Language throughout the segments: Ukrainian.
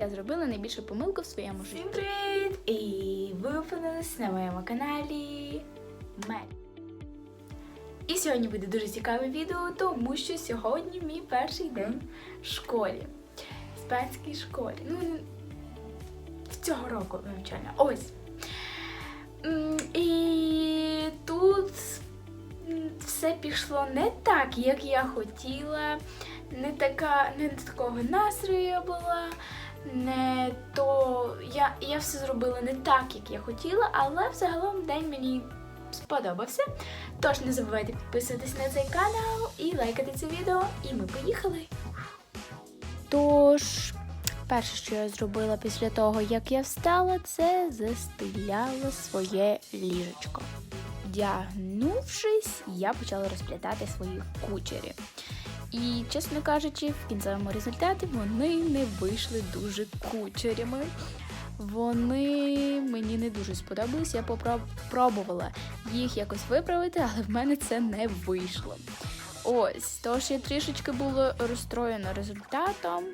Я зробила найбільшу помилку в своєму житті. Всім привіт! І ви опинились на моєму каналі Мель. І сьогодні буде дуже цікаве відео, тому що сьогодні мій перший день в школі. В іспанській школі. Ну, в цього року навчання. Ось. І тут все пішло не так, як я хотіла. Не така, не такого настрою я була не то я, я все зробила не так, як я хотіла, але взагалом день мені сподобався. Тож не забувайте підписуватись на цей канал і лайкати це відео. І ми поїхали. Тож, перше, що я зробила після того, як я встала, це застеляла своє ліжечко. Вдягнувшись, я почала розплітати свої кучері. І, чесно кажучи, в кінцевому результаті вони не вийшли дуже кучерями. Вони мені не дуже сподобались. Я попробувала їх якось виправити, але в мене це не вийшло. Ось, тож я трішечки була розстроєна результатом.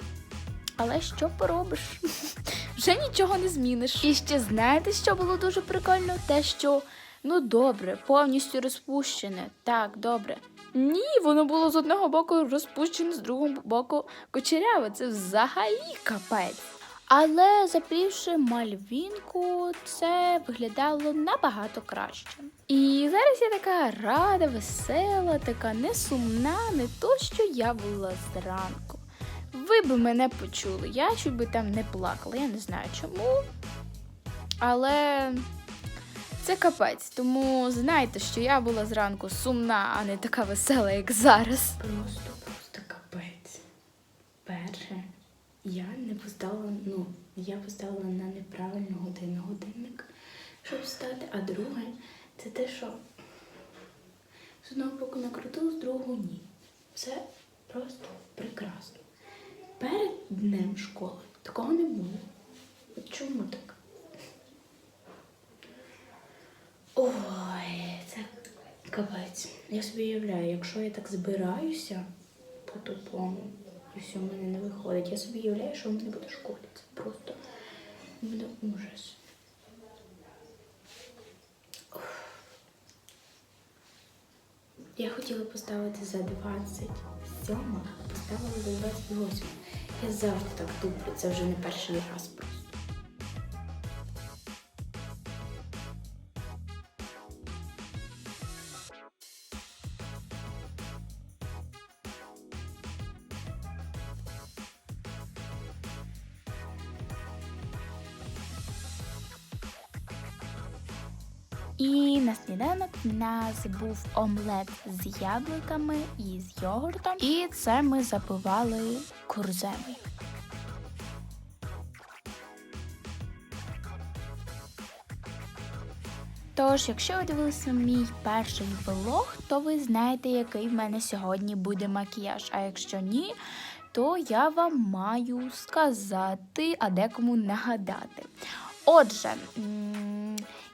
Але що поробиш? Вже нічого не зміниш. І ще знаєте, що було дуже прикольно? Те, що ну добре, повністю розпущене. Так, добре. Ні, воно було з одного боку розпущене, з другого боку кочеряве. Це взагалі капець. Але заплівши мальвінку, це виглядало набагато краще. І зараз я така рада, весела, така не сумна, не то, що я була зранку. Ви би мене почули, я чуть би там не плакала, я не знаю чому. Але це капець, тому знайте, що я була зранку сумна, а не така весела, як зараз. Просто, просто капець. Перше, я не поставила, ну, я поставила на неправильну годину годинник, щоб встати. А друге, це те, що з одного боку накрутила, з другого ні. Все просто прекрасно. Перед днем школи такого не було. Чому так? Ой, це капець. Я собі уявляю, якщо я так збираюся по-тупому, і все в мене не виходить, я собі уявляю, що в мене буде в. Це просто буде ужас. Я хотіла поставити за 27, а поставила за 28. Я завжди так туплю, це вже не перший раз І на сніданок в нас був омлет з яблуками і з йогуртом. І це ми запивали курземою. Тож, якщо ви дивилися мій перший влог, то ви знаєте, який в мене сьогодні буде макіяж. А якщо ні, то я вам маю сказати, а декому нагадати. Отже,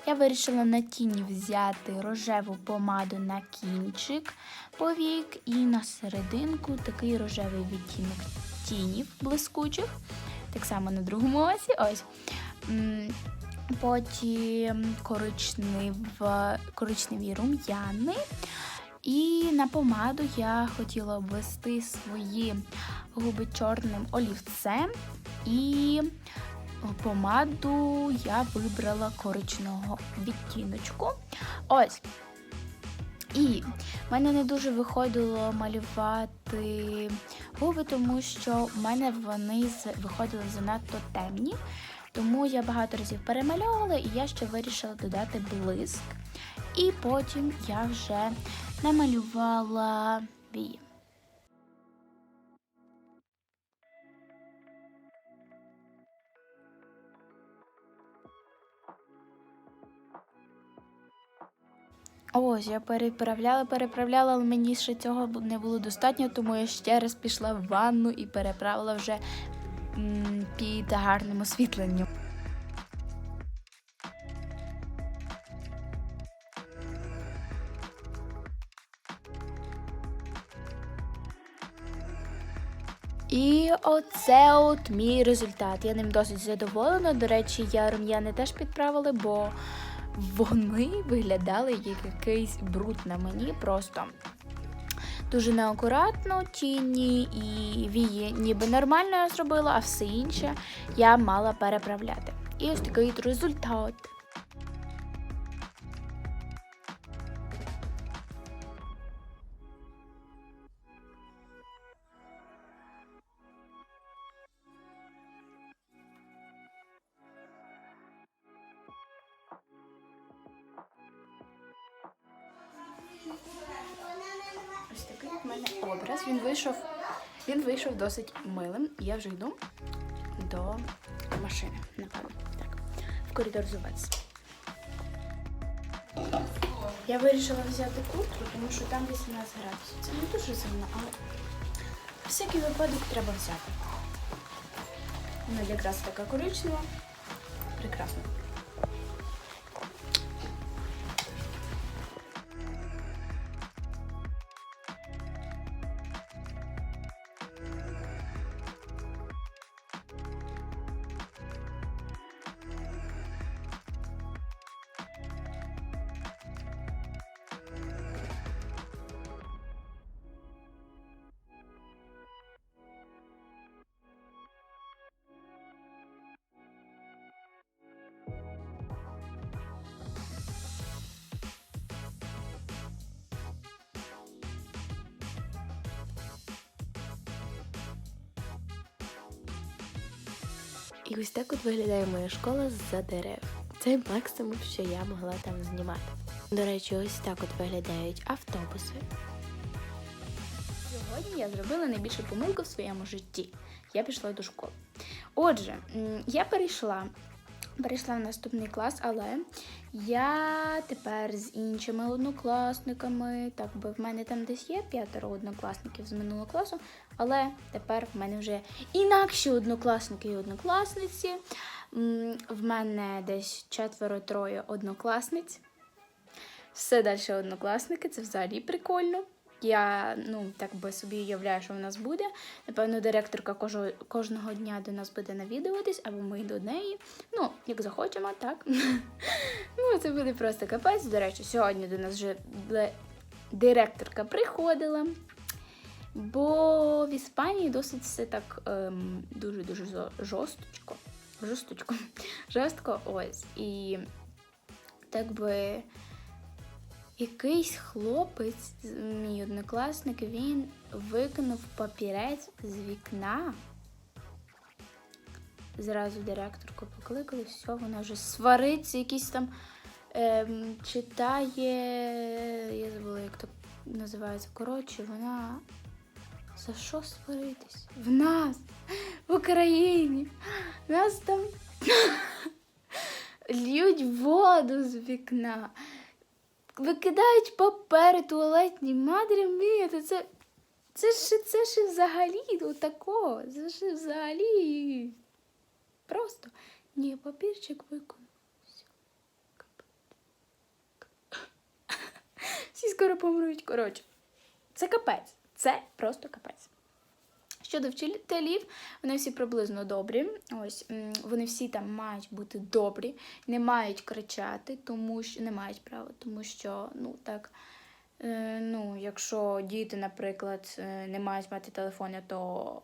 я вирішила на тіні взяти рожеву помаду на кінчик повік і на серединку такий рожевий відтінок тінів блискучих. Так само на другому осі. Ось. Потім коричнев, коричневі рум'яни. І на помаду я хотіла обвести свої губи чорним олівцем. І помаду я вибрала коричного відтіночку. Ось. І в мене не дуже виходило малювати губи, тому що в мене вони виходили занадто темні. Тому я багато разів перемальовувала і я ще вирішила додати блиск. І потім я вже намалювала вії. Ось, я переправляла, переправляла, але мені ще цього не було достатньо, тому я ще раз пішла в ванну і переправила вже м, під гарним освітленням. І оце от мій результат. Я ним досить задоволена. До речі, я рум'яни теж підправила, бо вони виглядали як якийсь бруд на мені. Просто дуже неакуратно, тіні і вії ніби нормально я зробила, а все інше я мала переправляти. І ось такий результат. Образ. Він вийшов, він вийшов досить милим. Я вже йду до машини, напевно. Так, в коридор зубець. Я вирішила взяти куртку, тому що там 18 градусів. Це не дуже сильно, але всякий випадок треба взяти. Вона якраз така коричнева. Прекрасно. І ось так от виглядає моя школа з-за дерев. Це максимум, що я могла там знімати. До речі, ось так от виглядають автобуси. Сьогодні я зробила найбільшу помилку в своєму житті. Я пішла до школи. Отже, я перейшла. Перейшла в наступний клас, але я тепер з іншими однокласниками, так би в мене там десь є п'ятеро однокласників з минулого класу, але тепер в мене вже інакші однокласники і однокласниці. В мене десь четверо-троє однокласниць. Все далі однокласники, це взагалі прикольно. Я ну так би собі уявляю, що в нас буде. Напевно, директорка кожного, кожного дня до нас буде навідуватись, або ми до неї. Ну, як захочемо, так. ну, це буде просто капець. До речі, сьогодні до нас вже директорка приходила. Бо в Іспанії досить все так ем, дуже-дуже зо- жорсточко. Жорсточко. Жорстко ось. І так би якийсь хлопець, мій однокласник, він викинув папірець з вікна. Зразу директорку покликали, все, вона вже свариться, якийсь там ем, читає. Я забула, як то називається. Коротше, вона. За що сваритись? В нас, в Україні. Нас там льють воду з вікна викидають папери туалетні, матері мія, це. Це ж це ж взагалі такого. Це ж взагалі. Просто. Ні, папірчик виконав. Всі скоро помруть. Коротше, це капець. Це просто капець. Щодо вчителів, вони всі приблизно добрі. Ось вони всі там мають бути добрі, не мають кричати, тому що не мають права, тому що ну так. Е, ну, якщо діти, наприклад, е, не мають мати телефони, то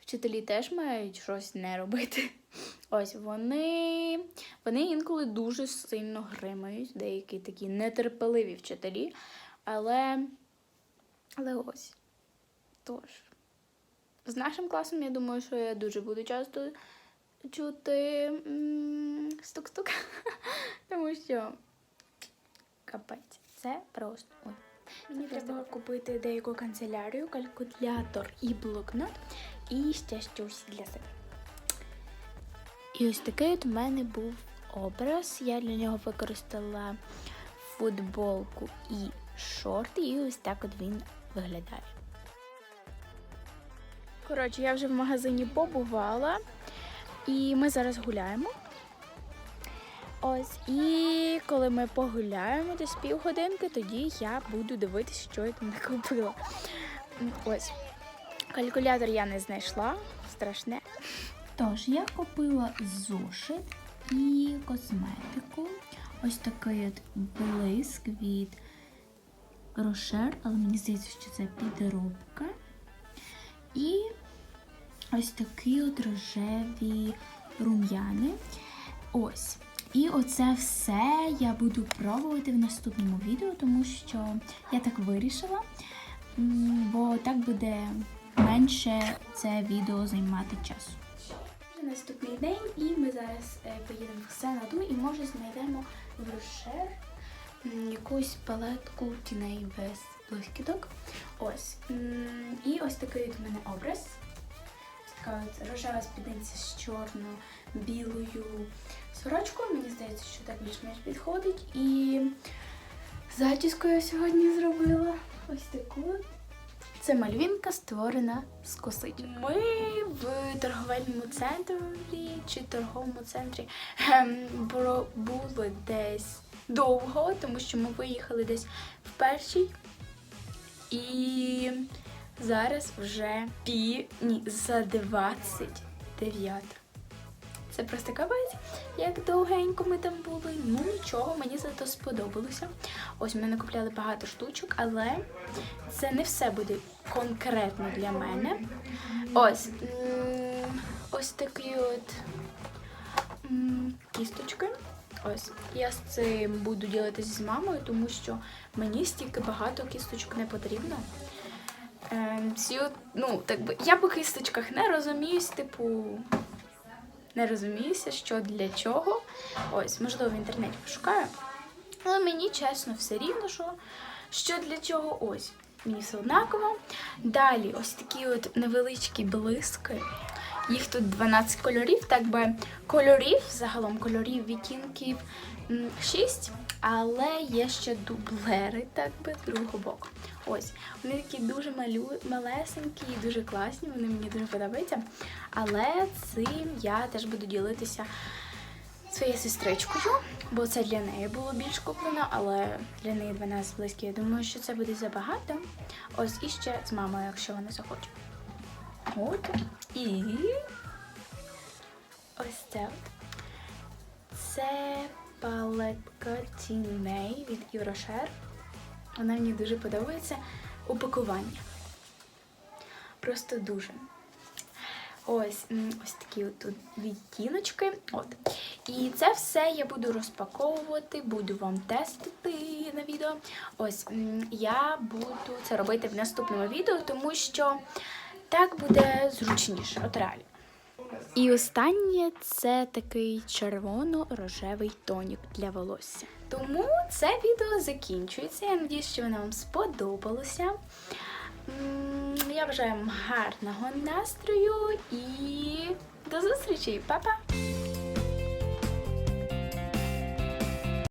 вчителі теж мають щось не робити. Ось вони, вони інколи дуже сильно гримають, деякі такі нетерпеливі вчителі, але, але ось. Тож. З нашим класом, я думаю, що я дуже буду часто чути стук-стук, тому що капець, це просто. Ой. Мені треба купити деяку канцелярію, калькулятор і блокнот, і ще щось для себе. І ось такий от в мене був образ. Я для нього використала футболку і шорти, і ось так от він виглядає. Коротше, я вже в магазині побувала, і ми зараз гуляємо. Ось, і коли ми погуляємо десь півгодинки, тоді я буду дивитися, що я там накупила. Ось. Калькулятор я не знайшла, страшне. Тож, я купила зошит і косметику. Ось такий от блиск від Рошер, але мені здається, що це підробка. І ось такі от рожеві рум'яни. Ось. І оце все я буду пробувати в наступному відео, тому що я так вирішила, бо так буде менше це відео займати часу. Наступний день, і ми зараз е, поїдемо в Сенаду і може знайдемо в Рошер якусь палетку тіней без блискіток. Ось. І ось такий у мене образ. Така рожева спідниця з чорно-білою сорочкою. Мені здається, що так більш-менш підходить. І зачіску я сьогодні зробила ось таку. Це мальвінка створена з косичок. Ми в торговельному центрі чи торговому центрі ем, були десь довго, тому що ми виїхали десь в першій. І зараз вже пі ні, за 29. Це просто капець, як довгенько ми там були. Ну нічого, мені зато сподобалося. Ось ми накупляли багато штучок, але це не все буде конкретно для мене. Ось. Ось такі от кісточки. Ось. Я з цим буду ділитися з мамою, тому що мені стільки багато кісточок не потрібно. Ем, ці ну, так би, я по кісточках не розуміюсь, типу, не розуміюся, що для чого. Ось, можливо, в інтернеті пошукаю. Але мені чесно все рівно, що, що для чого ось. Мені все однаково. Далі ось такі от невеличкі блиски. Їх тут 12 кольорів, так би кольорів, загалом кольорів відтінків 6, але є ще дублери, так би, з другого боку. Ось, вони такі дуже малю, малесенькі і дуже класні, вони мені дуже подобаються. Але цим я теж буду ділитися своєю сестричкою, бо це для неї було більш куплено, але для неї 12 близьких. Я думаю, що це буде забагато. Ось і ще з мамою, якщо вона захоче. От. І ось це от. Тіней від Єврошер. Вона мені дуже подобається. Упакування. Просто дуже. Ось ось такі тут відтіночки. От. І це все я буду розпаковувати, буду вам тестити на відео. Ось я буду це робити в наступному відео, тому що так буде зручніше. От реально. І останнє це такий червоно-рожевий тонік для волосся. Тому це відео закінчується. Я надіюсь, що воно вам сподобалося. Я бажаю вам гарного настрою і до зустрічі, Па-па!